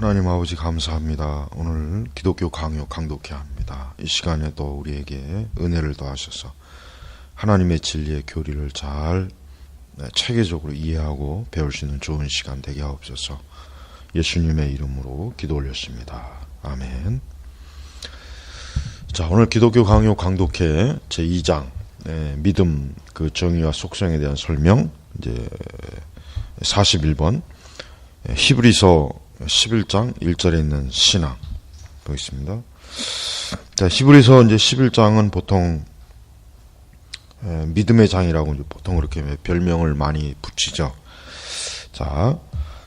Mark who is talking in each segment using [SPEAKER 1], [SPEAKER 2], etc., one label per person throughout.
[SPEAKER 1] 하나님 아버지 감사합니다. 오늘 기독교 강요 강독해야 합니다. 이 시간에도 우리에게 은혜를 더하셔서 하나님의 진리의 교리를 잘 네, 체계적으로 이해하고 배울 수 있는 좋은 시간 되게 하옵소서. 예수님의 이름으로 기도 올렸습니다. 아멘. 자, 오늘 기독교 강요 강독회 제 2장 네, 믿음 그 정의와 속성에 대한 설명 이제 41번 히브리서 11장 1절에 있는 신앙 보겠습니다. 자, 히브리서 이제 11장은 보통 믿음의 장이라고 보통 그렇게 별명을 많이 붙이죠. 자,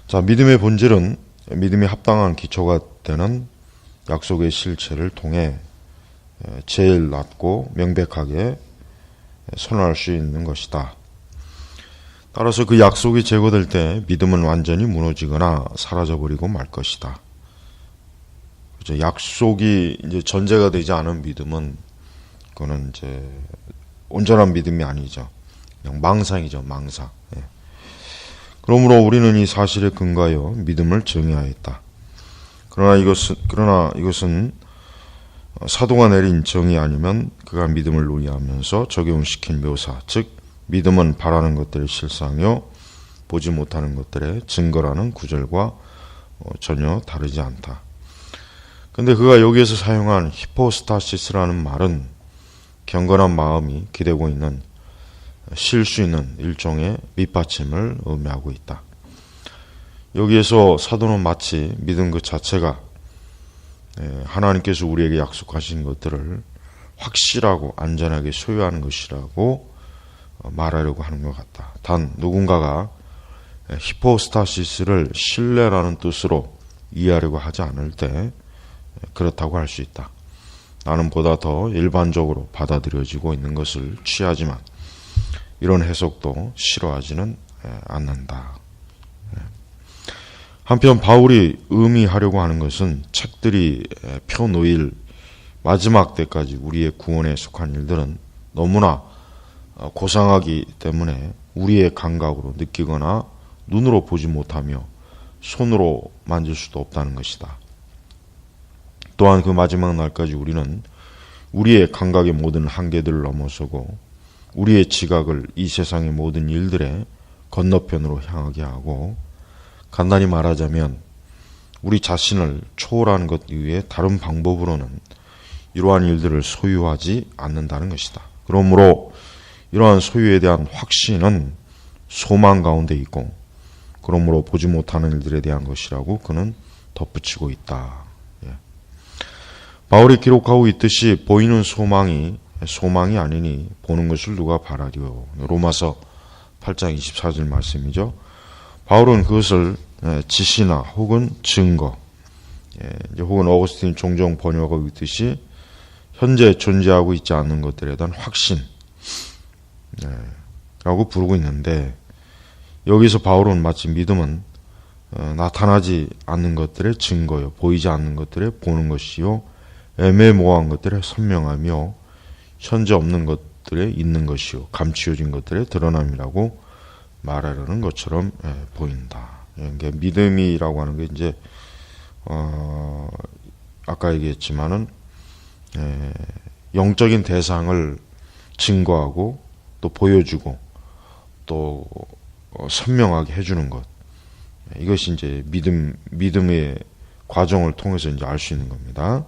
[SPEAKER 1] 자, 믿음의 본질은 믿음이 합당한 기초가 되는 약속의 실체를 통해 제일 낮고 명백하게 선언할 수 있는 것이다. 따라서 그 약속이 제거될 때 믿음은 완전히 무너지거나 사라져버리고 말 것이다. 그죠? 약속이 이제 전제가 되지 않은 믿음은 그거는 이제 온전한 믿음이 아니죠. 그냥 망상이죠, 망상. 예. 그러므로 우리는 이 사실에 근거하여 믿음을 정의하였다. 그러나 이것은 그러나 이것은 사도가 내린 정의 아니면 그가 믿음을 논의하면서 적용시킨 묘사, 즉 믿음은 바라는 것들의 실상이요 보지 못하는 것들의 증거라는 구절과 어, 전혀 다르지 않다. 근데 그가 여기에서 사용한 히포스타시스라는 말은 경건한 마음이 기대고 있는 쉴수 있는 일종의 밑받침을 의미하고 있다. 여기에서 사도는 마치 믿음 그 자체가 예, 하나님께서 우리에게 약속하신 것들을 확실하고 안전하게 소유하는 것이라고 말하려고 하는 것 같다. 단 누군가가 히포스타시스를 신뢰라는 뜻으로 이해하려고 하지 않을 때 그렇다고 할 수 있다. 나는 보다 더 일반적으로 받아들여지고 있는 것을 취하지만 이런 해석도 싫어하지는 않는다. 한편 바울이 의미하려고 하는 것은 책들이 펴놓일 마지막 때까지 우리의 구원에 속한 일들은 너무나 어, 고상하기 때문에 우리의 감각으로 느끼거나 눈으로 보지 못하며 손으로 만질 수도 없다는 것이다. 또한 그 마지막 날까지 우리는 우리의 감각의 모든 한계들을 넘어서고 우리의 지각을 이 세상의 모든 일들의 건너편으로 향하게 하고 간단히 말하자면 우리 자신을 초월하는 것 이외에 다른 방법으로는 이러한 일들을 소유하지 않는다는 것이다. 그러므로 이러한 소유에 대한 확신은 소망 가운데 있고 그러므로 보지 못하는 일들에 대한 것이라고 그는 덧붙이고 있다. 예. 바울이 기록하고 있듯이 보이는 소망이 소망이 아니니 보는 것을 누가 바라리요. 로마서 8장 24절 말씀이죠. 바울은 그것을 예, 지시나 혹은 증거, 예, 혹은 어거스틴 종종 번역하고 있듯이 현재 존재하고 있지 않는 것들에 대한 확신, 네, 라고 부르고 있는데 여기서 바울은 마치 믿음은 어, 나타나지 않는 것들의 증거요, 보이지 않는 것들의 보는 것이요, 애매모호한 것들의 선명하며 현재 없는 것들에 있는 것이요, 감추어진 것들의 드러남이라고 말하려는 것처럼 예, 보인다. 예, 믿음이라고 하는 게 이제 어, 아까 얘기했지만은 예, 영적인 대상을 증거하고 또 보여주고 또 어, 선명하게 해주는 것 이것이 이제 믿음 믿음의 과정을 통해서 이제 알 수 있는 겁니다.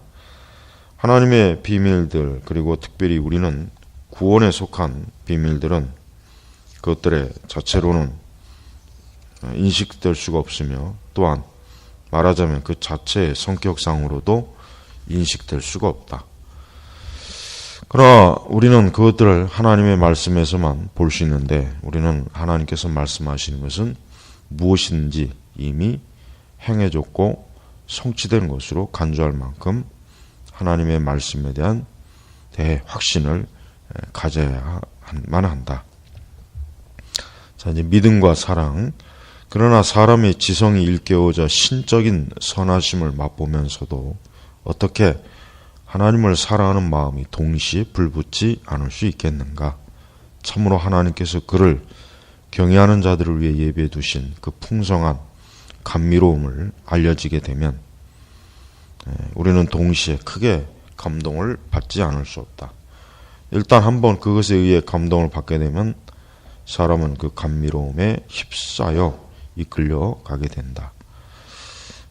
[SPEAKER 1] 하나님의 비밀들 그리고 특별히 우리는 구원에 속한 비밀들은 그것들의 자체로는 인식될 수가 없으며 또한 말하자면 그 자체의 성격상으로도 인식될 수가 없다. 그러나 우리는 그것들을 하나님의 말씀에서만 볼 수 있는데 우리는 하나님께서 말씀하시는 것은 무엇인지 이미 행해졌고 성취된 것으로 간주할 만큼 하나님의 말씀에 대한 대 확신을 가져야만 한다. 자, 이제 믿음과 사랑. 그러나 사람의 지성이 일깨워져 신적인 선하심을 맛보면서도 어떻게 하나님을 사랑하는 마음이 동시에 불붙지 않을 수 있겠는가? 참으로 하나님께서 그를 경외하는 자들을 위해 예배해 두신 그 풍성한 감미로움을 알려지게 되면 예, 우리는 동시에 크게 감동을 받지 않을 수 없다. 일단 한번 그것에 의해 감동을 받게 되면 사람은 그 감미로움에 휩싸여 이끌려 가게 된다.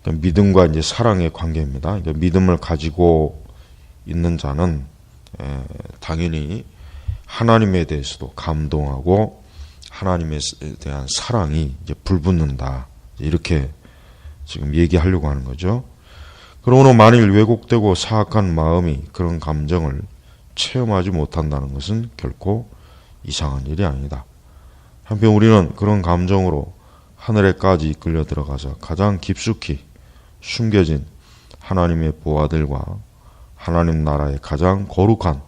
[SPEAKER 1] 그러니까 믿음과 이제 사랑의 관계입니다. 그러니까 믿음을 가지고 있는 자는 에, 당연히 하나님에 대해서도 감동하고 하나님에 대한 사랑이 이제 불붙는다. 이렇게 지금 얘기하려고 하는 거죠. 그러므로 만일 왜곡되고 사악한 마음이 그런 감정을 체험하지 못한다는 것은 결코 이상한 일이 아니다. 한편 우리는 그런 감정으로 하늘에까지 이끌려 들어가서 가장 깊숙이 숨겨진 하나님의 보아들과 하나님 나라의 가장 거룩한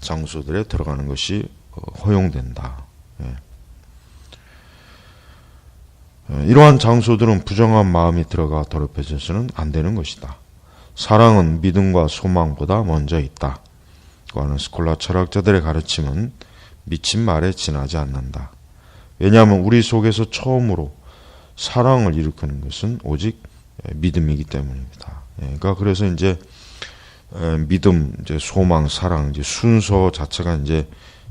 [SPEAKER 1] 장소들에 들어가는 것이 허용된다. 예. 예, 이러한 장소들은 부정한 마음이 들어가 더럽혀져서는 안 되는 것이다. 사랑은 믿음과 소망보다 먼저 있다. 하는 스콜라 철학자들의 가르침은 미친 말에 지나지 않는다. 왜냐하면 우리 속에서 처음으로 사랑을 일으키는 것은 오직 믿음이기 때문입니다. 예, 그러니까 그래서 이제 믿음, 이제 소망, 사랑, 이제 순서 자체가 이제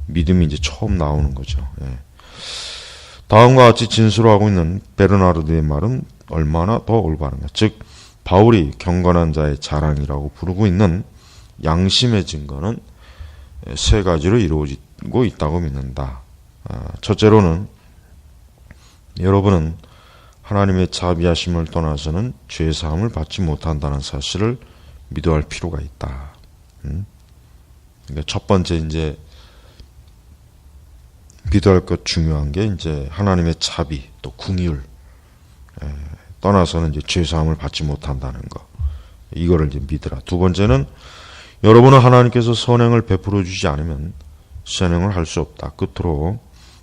[SPEAKER 1] 믿음이 이제 처음 나오는 거죠. 예. 다음과 같이 진술하고 있는 베르나르드의 말은 얼마나 더 올바른가. 즉, 바울이 경건한 자의 자랑이라고 부르고 있는 양심의 증거는 세 가지로 이루어지고 있다고 믿는다. 아, 첫째로는 여러분은 하나님의 자비하심을 떠나서는 죄 사함을 받지 못한다는 사실을 믿어야 할 필요가 있다. 음? 그러니까 첫 번째 이제 믿어야 할 것 중요한 게 이제 하나님의 자비 또 궁율 에, 떠나서는 이제 죄 사함을 받지 못한다는 거 이거를 이제 믿으라. 두 번째는 여러분은 하나님께서 선행을 베풀어 주지 않으면 선행을 할 수 없다. 끝으로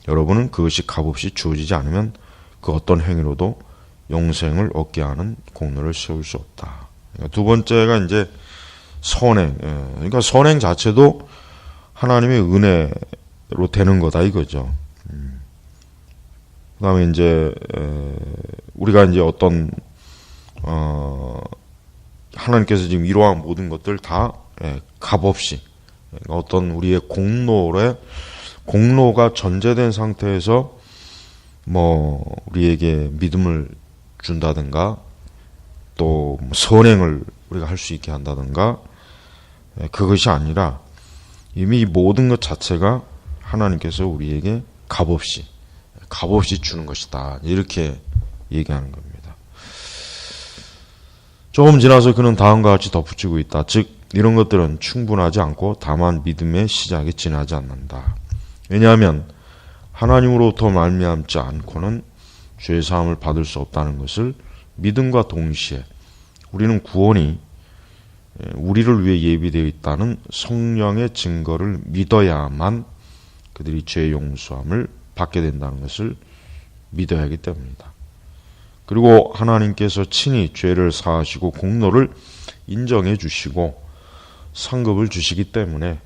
[SPEAKER 1] 여러분은 그것이 값없이 주어지지 않으면 그 어떤 행위로도 영생을 얻게 하는 공로를 세울 수 없다. 그러니까 두 번째가 이제 선행. 예. 그러니까 선행 자체도 하나님의 은혜로 되는 거다 이거죠. 음. 그다음에 이제 우리가 이제 어떤 어 하나님께서 지금 이러한 모든 것들 다 예, 값없이 어떤 우리의 공로에 공로가 전제된 상태에서 뭐 우리에게 믿음을 준다든가 또뭐 선행을 우리가 할 수 있게 한다든가 예, 그것이 아니라 이미 모든 것 자체가 하나님께서 우리에게 값없이 값없이 주는 것이다 이렇게 얘기하는 겁니다. 조금 지나서 그는 다음과 같이 덧붙이고 있다. 즉 이런 것들은 충분하지 않고 다만 믿음의 시작이 지나지 않는다. 왜냐하면 하나님으로부터 말미암지 않고는 죄 사함을 받을 수 없다는 것을 믿음과 동시에 우리는 구원이 우리를 위해 예비되어 있다는 성령의 증거를 믿어야만 그들이 죄 용서함을 받게 된다는 것을 믿어야 하기 때문이다. 그리고 하나님께서 친히 죄를 사하시고 공로를 인정해 주시고 상급을 주시기 때문에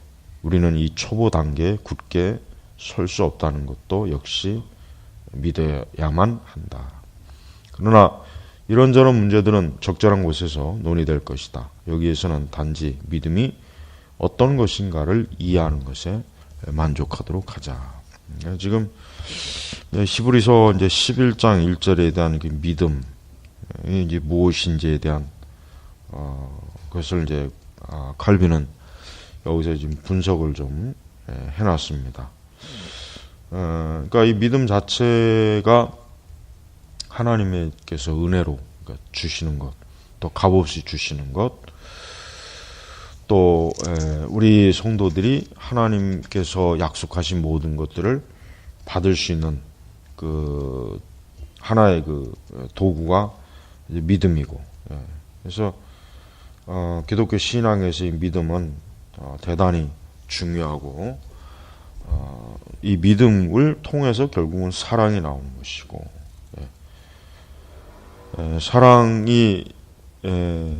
[SPEAKER 1] 우리는 이 초보 단계에 굳게 설 수 없다는 것도 역시 믿어야만 한다. 그러나 이런저런 문제들은 적절한 곳에서 논의될 것이다. 여기에서는 단지 믿음이 어떤 것인가를 이해하는 것에 만족하도록 하자. 지금 히브리서 이제 11장 1절에 대한 그 믿음, 이제 무엇인지에 대한 어, 것을 이제 아, 칼빈은 여기서 지금 분석을 좀 예, 해놨습니다. 어, 그러니까 이 믿음 자체가 하나님께서 은혜로 그러니까 주시는 것, 또 값없이 주시는 것, 또 예, 우리 성도들이 하나님께서 약속하신 모든 것들을 받을 수 있는 그 하나의 그 도구가 믿음이고, 예. 그래서 어, 기독교 신앙에서의 믿음은 어, 대단히 중요하고 어, 이 믿음을 통해서 결국은 사랑이 나오는 것이고 예. 에, 사랑이 에,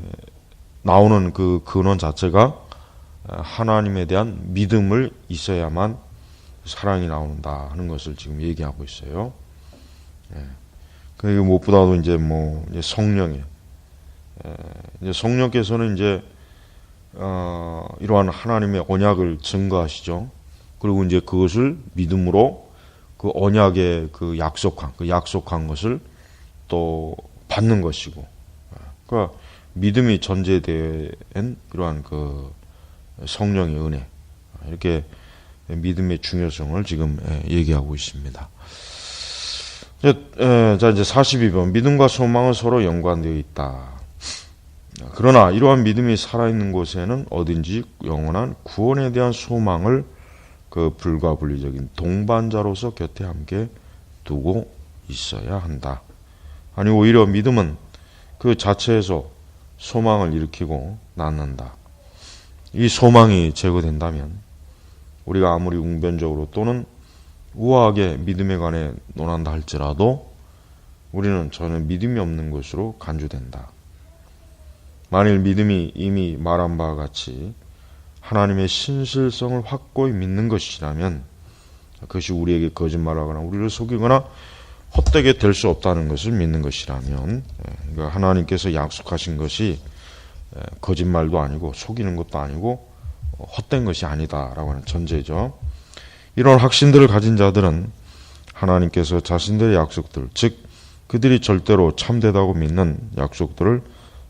[SPEAKER 1] 나오는 그 근원 자체가 하나님에 대한 믿음을 있어야만 사랑이 나온다 하는 것을 지금 얘기하고 있어요. 예. 그리고 무엇보다도 이제 뭐 이제 성령에 이제 성령께서는 이제 어, 이러한 하나님의 언약을 증거하시죠. 그리고 이제 그것을 믿음으로 그 언약의 그 약속한 그 약속한 것을 또 받는 것이고, 그러니까 믿음이 전제된 이러한 그 성령의 은혜 이렇게 믿음의 중요성을 지금 얘기하고 있습니다. 자 이제 42번 믿음과 소망은 서로 연관되어 있다. 그러나 이러한 믿음이 살아있는 곳에는 어딘지 영원한 구원에 대한 소망을 그 불가분리적인 동반자로서 곁에 함께 두고 있어야 한다. 아니 오히려 믿음은 그 자체에서 소망을 일으키고 낳는다. 이 소망이 제거된다면 우리가 아무리 웅변적으로 또는 우아하게 믿음에 관해 논한다 할지라도 우리는 전혀 믿음이 없는 것으로 간주된다. 만일 믿음이 이미 말한 바와 같이 하나님의 신실성을 확고히 믿는 것이라면 그것이 우리에게 거짓말하거나 우리를 속이거나 헛되게 될 수 없다는 것을 믿는 것이라면 예, 그러니까 하나님께서 약속하신 것이 예, 거짓말도 아니고 속이는 것도 아니고 어, 헛된 것이 아니다라고 하는 전제죠. 이런 확신들을 가진 자들은 하나님께서 자신들의 약속들, 즉 그들이 절대로 참되다고 믿는 약속들을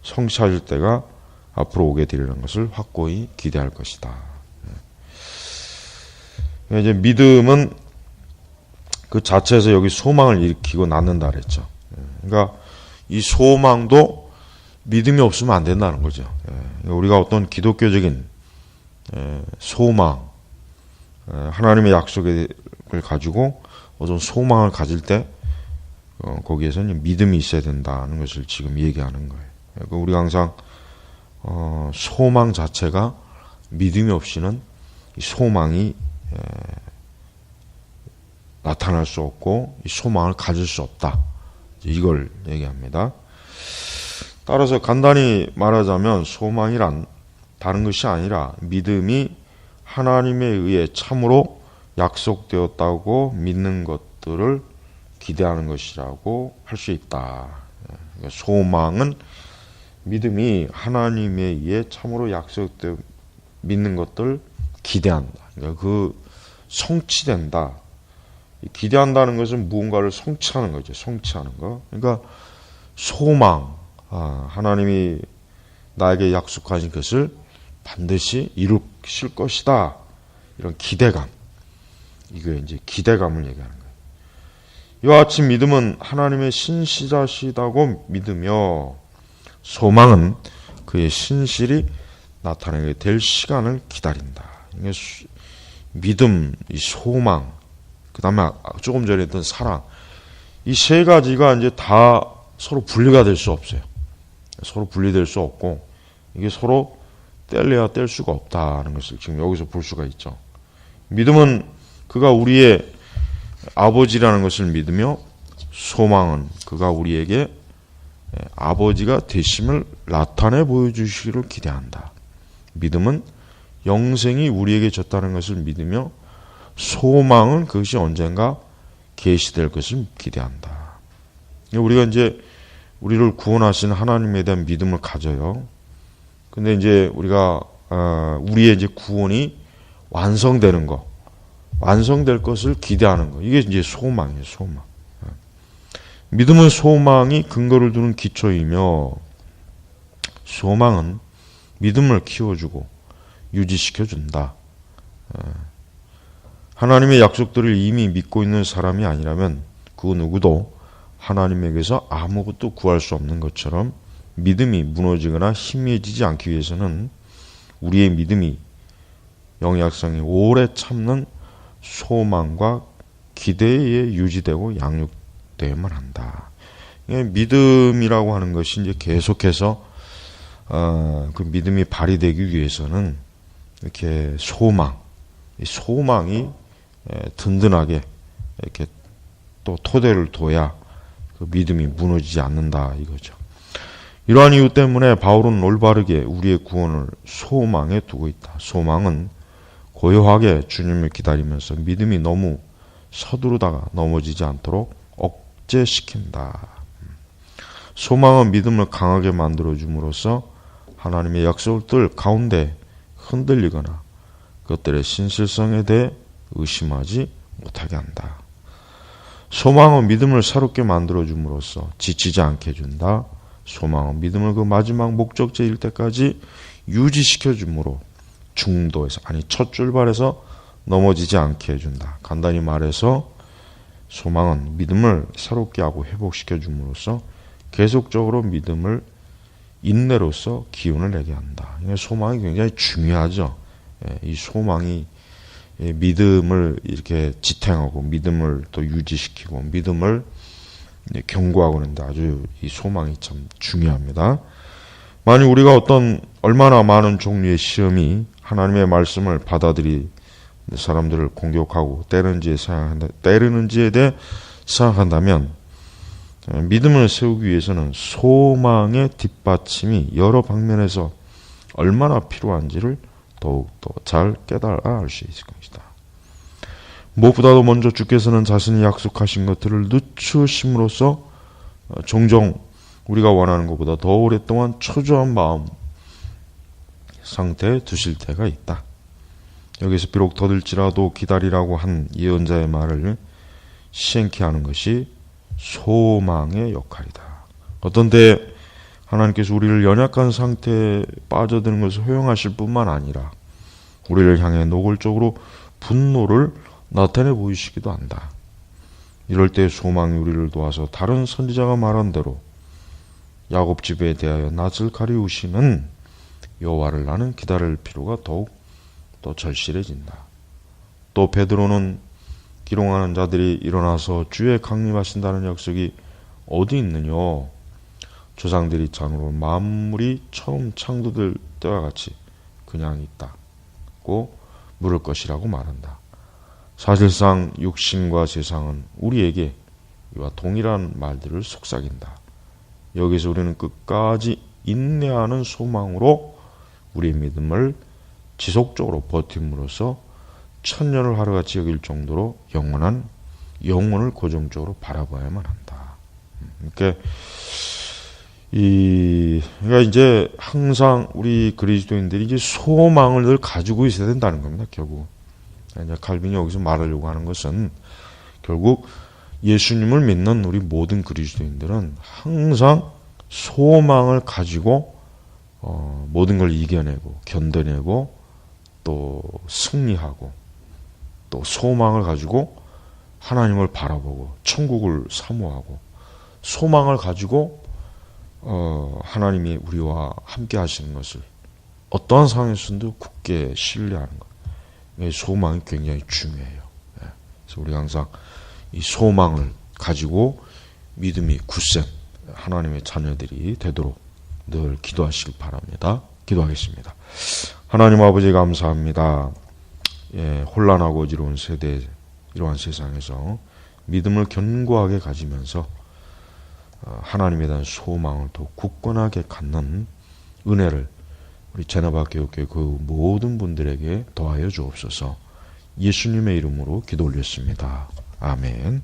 [SPEAKER 1] 성취하실 때가 앞으로 오게 되리는 것을 확고히 기대할 것이다. 예. 이제 믿음은 그 자체에서 여기 소망을 일으키고 낳는다 그랬죠. 예. 그러니까 이 소망도 믿음이 없으면 안 된다는 거죠. 예. 그러니까 우리가 어떤 기독교적인 소망, 하나님의 약속을 가지고 어떤 소망을 가질 때 어, 거기에서는 믿음이 있어야 된다는 것을 지금 얘기하는 거예요. 그러니까 우리가 항상 어, 소망 자체가 믿음이 없이는 소망이 에, 나타날 수 없고 이 소망을 가질 수 없다. 이걸 얘기합니다. 따라서 간단히 말하자면 소망이란 다른 것이 아니라 믿음이 하나님에 의해 참으로 약속되었다고 믿는 것들을 기대하는 것이라고 할 수 있다. 그러니까 소망은 믿음이 하나님에 의해 참으로 약속되 믿는 것들 기대한다. 그러니까 그 성취된다. 기대한다는 것은 무언가를 성취하는 거죠. 성취하는 거. 그러니까 소망. 아, 하나님이 나에게 약속하신 것을 반드시 이루실 것이다. 이런 기대감. 이거 이제 기대감을 얘기하는 거예요. 이와 같이 믿음은 하나님의 신실하시다고 믿으며 소망은 그의 신실이 나타나게 될 시간을 기다린다. 믿음, 이 소망, 그 다음에 조금 전에 했던 사랑. 이 세 가지가 이제 다 서로 분리가 될 수 없어요. 서로 분리될 수 없고, 이게 서로 뗄래야 뗄 수가 없다는 것을 지금 여기서 볼 수가 있죠. 믿음은 그가 우리의 아버지라는 것을 믿으며, 소망은 그가 우리에게 예, 아버지가 되심을 나타내 보여주시기를 기대한다. 믿음은 영생이 우리에게 졌다는 것을 믿으며 소망은 그것이 언젠가 계시될 것을 기대한다. 우리가 이제 우리를 구원하신 하나님에 대한 믿음을 가져요. 근데 이제 우리가 어, 우리의 이제 구원이 완성되는 거, 완성될 것을 기대하는 거. 이게 이제 소망이에요, 소망. 믿음은 소망이 근거를 두는 기초이며 소망은 믿음을 키워주고 유지시켜준다. 어. 하나님의 약속들을 이미 믿고 있는 사람이 아니라면 그 누구도 하나님에게서 아무것도 구할 수 없는 것처럼 믿음이 무너지거나 희미해지지 않기 위해서는 우리의 믿음이 영약성이 오래 참는 소망과 기대에 유지되고 양육 되어야만 한다. 믿음이라고 하는 것이 이제 계속해서 어, 그 믿음이 발휘되기 위해서는 이렇게 소망, 소망이 든든하게 이렇게 또 토대를 둬야 그 믿음이 무너지지 않는다 이거죠. 이러한 이유 때문에 바울은 올바르게 우리의 구원을 소망에 두고 있다. 소망은 고요하게 주님을 기다리면서 믿음이 너무 서두르다가 넘어지지 않도록 억제시킨다. 소망은 믿음을 강하게 만들어 줌으로써 하나님의 약속들 가운데 흔들리거나 그것들의 신실성에 대해 의심하지 못하게 한다. 소망은 믿음을 새롭게 만들어 줌으로써 지치지 않게 해준다. 소망은 믿음을 그 마지막 목적지일 때까지 유지시켜 주므로 중도에서 아니 첫 출발에서 넘어지지 않게 해준다. 간단히 말해서 소망은 믿음을 새롭게 하고 회복시켜 줌으로써 계속적으로 믿음을 인내로서 기운을 내게 한다. 소망이 굉장히 중요하죠. 예, 이 소망이 믿음을 이렇게 지탱하고 믿음을 또 유지시키고 믿음을 경고하고 그러는데 아주 이 소망이 참 중요합니다. 만약 우리가 어떤 얼마나 많은 종류의 시험이 하나님의 말씀을 받아들이 사람들을 공격하고 때르는지에 생각한다, 때르는지에 대해 생각한다면 믿음을 세우기 위해서는 소망의 뒷받침이 여러 방면에서 얼마나 필요한지를 더욱 더 잘 깨달아 알 수 있을 것이다. 무엇보다도 먼저 주께서는 자신이 약속하신 것들을 늦추심으로써 종종 우리가 원하는 것보다 더 오랫동안 초조한 마음 상태에 두실 때가 있다. 여기서 비록 더딜지라도 기다리라고 한 예언자의 말을 시행케 하는 것이 소망의 역할이다. 어떤 때 하나님께서 우리를 연약한 상태에 빠져드는 것을 허용하실 뿐만 아니라 우리를 향해 노골적으로 분노를 나타내 보이시기도 한다. 이럴 때 소망이 우리를 도와서 다른 선지자가 말한 대로 야곱 집에 대하여 낯을 가리우시는 여호와를 나는 기다릴 필요가 더욱 더 절실해진다. 또 베드로는 기롱하는 자들이 일어나서 주에 강림하신다는 약속이 어디 있느냐? 조상들이 장으로 만물이 처음 창조될 때와 같이 그냥 있다고 물을 것이라고 말한다. 사실상 육신과 세상은 우리에게 이와 동일한 말들을 속삭인다. 여기서 우리는 끝까지 인내하는 소망으로 우리의 믿음을 지속적으로 버팀으로써 천년을 하루같이 여길 정도로 영원한 영혼을 고정적으로 바라봐야만 한다. 그러니까 이 그러니까 이제 항상 우리 그리스도인들이 이제 소망을 늘 가지고 있어야 된다는 겁니다. 결국 이제 칼빈이 여기서 말하려고 하는 것은 결국 예수님을 믿는 우리 모든 그리스도인들은 항상 소망을 가지고 어, 모든 걸 이겨내고 견뎌내고 또 승리하고 또 소망을 가지고 하나님을 바라보고 천국을 사모하고 소망을 가지고 어, 하나님이 우리와 함께 하시는 것을 어떠한 상황에서도 굳게 신뢰하는 것. 소망이 굉장히 중요해요. 예. 그래서 우리 항상 이 소망을 가지고 믿음이 굳센 하나님의 자녀들이 되도록 늘 기도하시길 바랍니다. 기도하겠습니다. 하나님 아버지 감사합니다. 예, 혼란하고 어지러운 세대 이러한 세상에서 믿음을 견고하게 가지면서 어, 하나님에 대한 소망을 더 굳건하게 갖는 은혜를 우리 제나바 교육회 그 모든 분들에게 더하여 주옵소서. 예수님의 이름으로 기도 올렸습니다. 아멘.